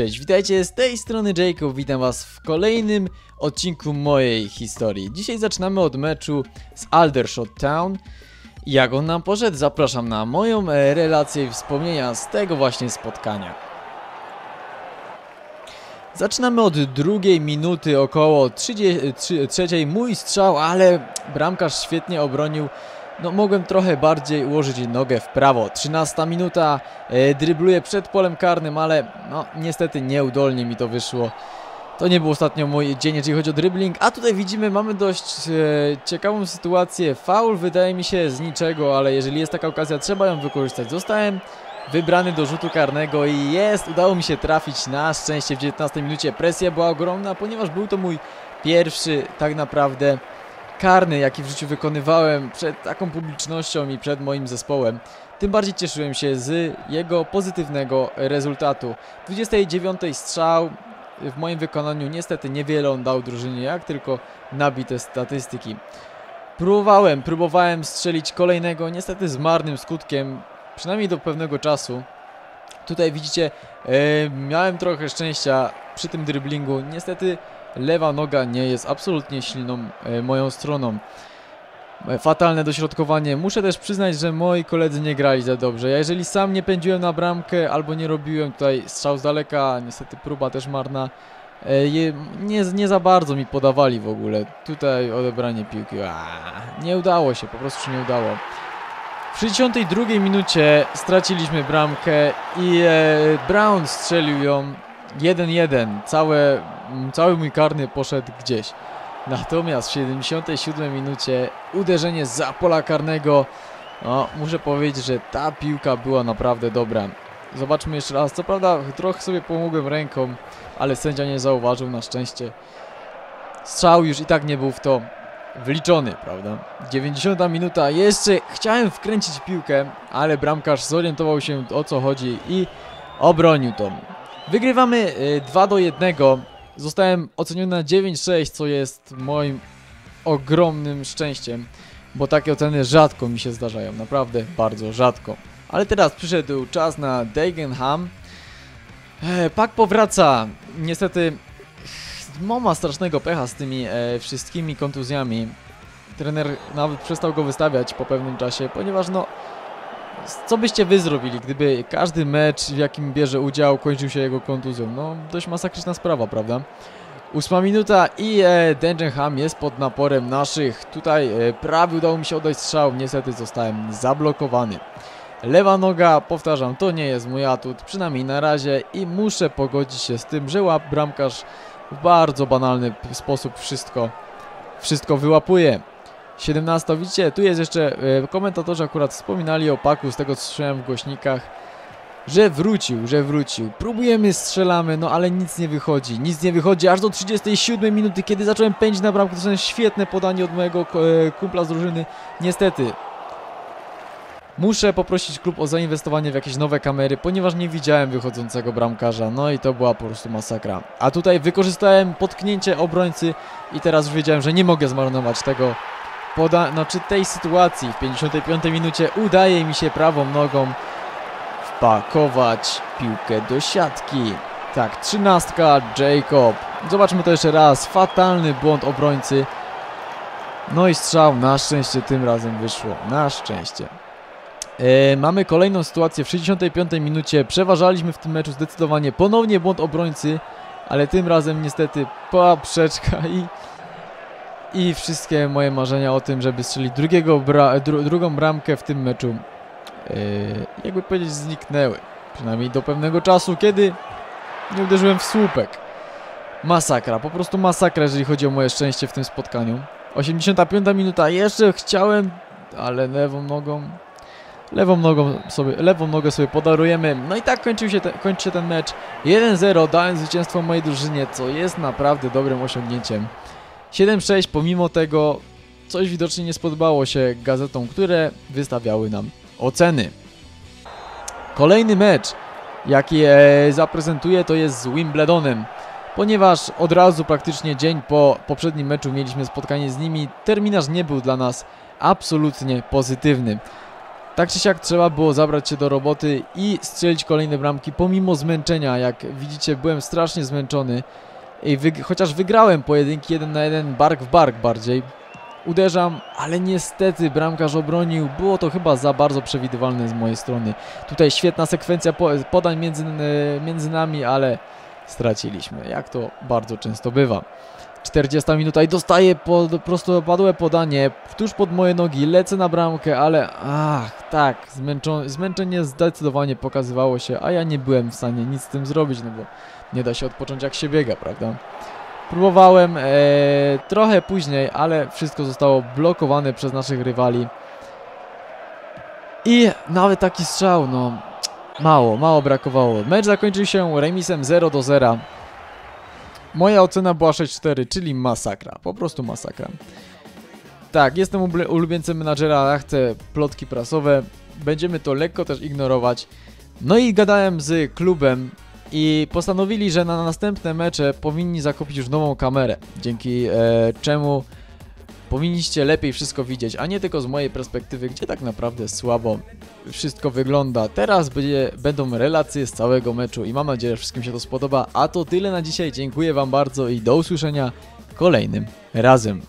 cześć, witajcie z tej strony Jacob, witam was w kolejnym odcinku mojej historii. Dzisiaj zaczynamy od meczu z Aldershot Town. Jak on nam poszedł, zapraszam na moją e, relację i wspomnienia z tego właśnie spotkania. Zaczynamy od drugiej minuty, około 30, trzeciej mój strzał, ale bramkarz świetnie obronił no mogłem trochę bardziej ułożyć nogę w prawo. 13 minuta, e, drybluję przed polem karnym, ale no niestety nieudolnie mi to wyszło. To nie był ostatnio mój dzień, jeżeli chodzi o dribbling, a tutaj widzimy, mamy dość e, ciekawą sytuację. Faul wydaje mi się z niczego, ale jeżeli jest taka okazja, trzeba ją wykorzystać. Zostałem wybrany do rzutu karnego i jest, udało mi się trafić na szczęście w 19 minucie. Presja była ogromna, ponieważ był to mój pierwszy tak naprawdę karny, jaki w życiu wykonywałem przed taką publicznością i przed moim zespołem, tym bardziej cieszyłem się z jego pozytywnego rezultatu. 29 strzał w moim wykonaniu niestety niewiele on dał drużynie, jak tylko nabite statystyki. Próbowałem, próbowałem strzelić kolejnego, niestety z marnym skutkiem, przynajmniej do pewnego czasu. Tutaj widzicie, e, miałem trochę szczęścia przy tym driblingu, niestety lewa noga nie jest absolutnie silną e, moją stroną. E, fatalne dośrodkowanie. Muszę też przyznać, że moi koledzy nie grali za dobrze. Ja jeżeli sam nie pędziłem na bramkę albo nie robiłem tutaj strzał z daleka, niestety próba też marna, e, nie, nie za bardzo mi podawali w ogóle. Tutaj odebranie piłki. Nie udało się, po prostu się nie udało. W 62 minucie straciliśmy bramkę i e, Brown strzelił ją 1-1. Całe, cały mój karny poszedł gdzieś. Natomiast w 77 minucie uderzenie za pola karnego. No, muszę powiedzieć, że ta piłka była naprawdę dobra. Zobaczmy jeszcze raz. Co prawda trochę sobie pomogłem ręką, ale sędzia nie zauważył na szczęście. Strzał już i tak nie był w to wliczony, prawda? 90 minuta. Jeszcze chciałem wkręcić piłkę, ale bramkarz zorientował się o co chodzi i obronił to. Wygrywamy 2 y, do 1. Zostałem oceniony na 9-6, co jest moim ogromnym szczęściem, bo takie oceny rzadko mi się zdarzają, naprawdę bardzo rzadko. Ale teraz przyszedł czas na Dagenham. E, Pak powraca. Niestety ma strasznego pecha z tymi e, wszystkimi kontuzjami. Trener nawet przestał go wystawiać po pewnym czasie, ponieważ no co byście wy zrobili, gdyby każdy mecz, w jakim bierze udział, kończył się jego kontuzją? No, dość masakryczna sprawa, prawda? Ósma minuta i e, Dengenham jest pod naporem naszych. Tutaj e, prawie udało mi się oddać strzał, niestety zostałem zablokowany. Lewa noga, powtarzam, to nie jest mój atut, przynajmniej na razie i muszę pogodzić się z tym, że łap bramkarz w bardzo banalny sposób wszystko, wszystko wyłapuje. 17. Widzicie, tu jest jeszcze, e, komentatorzy akurat wspominali o Paku z tego co słyszałem w głośnikach, że wrócił, że wrócił. Próbujemy, strzelamy, no ale nic nie wychodzi. Nic nie wychodzi aż do 37 minuty, kiedy zacząłem pędzić na bramkę. To jest świetne podanie od mojego e, kumpla z drużyny. Niestety, Muszę poprosić klub o zainwestowanie w jakieś nowe kamery, ponieważ nie widziałem wychodzącego bramkarza. No i to była po prostu masakra. A tutaj wykorzystałem potknięcie obrońcy i teraz już wiedziałem, że nie mogę zmarnować tego poda znaczy tej sytuacji w 55 minucie udaje mi się prawą nogą wpakować piłkę do siatki. Tak, trzynastka Jacob. Zobaczmy to jeszcze raz. Fatalny błąd obrońcy. No i strzał. Na szczęście tym razem wyszło. Na szczęście. E, mamy kolejną sytuację w 65 minucie. Przeważaliśmy w tym meczu zdecydowanie. Ponownie błąd obrońcy, ale tym razem niestety poprzeczka i i wszystkie moje marzenia o tym, żeby strzelić drugiego bra dru drugą bramkę w tym meczu yy, jakby powiedzieć zniknęły. Przynajmniej do pewnego czasu, kiedy nie uderzyłem w słupek. Masakra, po prostu masakra, jeżeli chodzi o moje szczęście w tym spotkaniu. 85 minuta, jeszcze chciałem, ale lewą nogą, lewą nogą sobie, lewą nogę sobie podarujemy. No i tak kończył się te, kończy się ten mecz 1-0, dałem zwycięstwo mojej drużynie, co jest naprawdę dobrym osiągnięciem. 7-6 pomimo tego coś widocznie nie spodobało się gazetom, które wystawiały nam oceny. Kolejny mecz, jaki zaprezentuję, to jest z Wimbledonem. Ponieważ od razu praktycznie dzień po poprzednim meczu mieliśmy spotkanie z nimi, terminarz nie był dla nas absolutnie pozytywny. Tak czy siak trzeba było zabrać się do roboty i strzelić kolejne bramki pomimo zmęczenia. Jak widzicie byłem strasznie zmęczony. I chociaż wygrałem pojedynki 1 na 1 bark w bark bardziej. Uderzam, ale niestety bramkarz obronił. Było to chyba za bardzo przewidywalne z mojej strony. Tutaj świetna sekwencja po podań między, między nami, ale straciliśmy. Jak to bardzo często bywa. 40 minuta i dostaję pod, prostopadłe podanie tuż pod moje nogi, lecę na bramkę, ale ach, tak, zmęczenie zdecydowanie pokazywało się, a ja nie byłem w stanie nic z tym zrobić, no bo nie da się odpocząć jak się biega, prawda? Próbowałem e, trochę później, ale wszystko zostało blokowane przez naszych rywali. I nawet taki strzał, no mało, mało brakowało. Mecz zakończył się remisem 0 do 0. Moja ocena była 6-4, czyli masakra, po prostu masakra. Tak, jestem ulubieńcem menadżera, chcę plotki prasowe, będziemy to lekko też ignorować. No i gadałem z klubem i postanowili, że na następne mecze powinni zakupić już nową kamerę, dzięki e, czemu powinniście lepiej wszystko widzieć, a nie tylko z mojej perspektywy, gdzie tak naprawdę słabo wszystko wygląda. Teraz będzie, będą relacje z całego meczu i mam nadzieję, że wszystkim się to spodoba. A to tyle na dzisiaj. Dziękuję Wam bardzo i do usłyszenia kolejnym razem.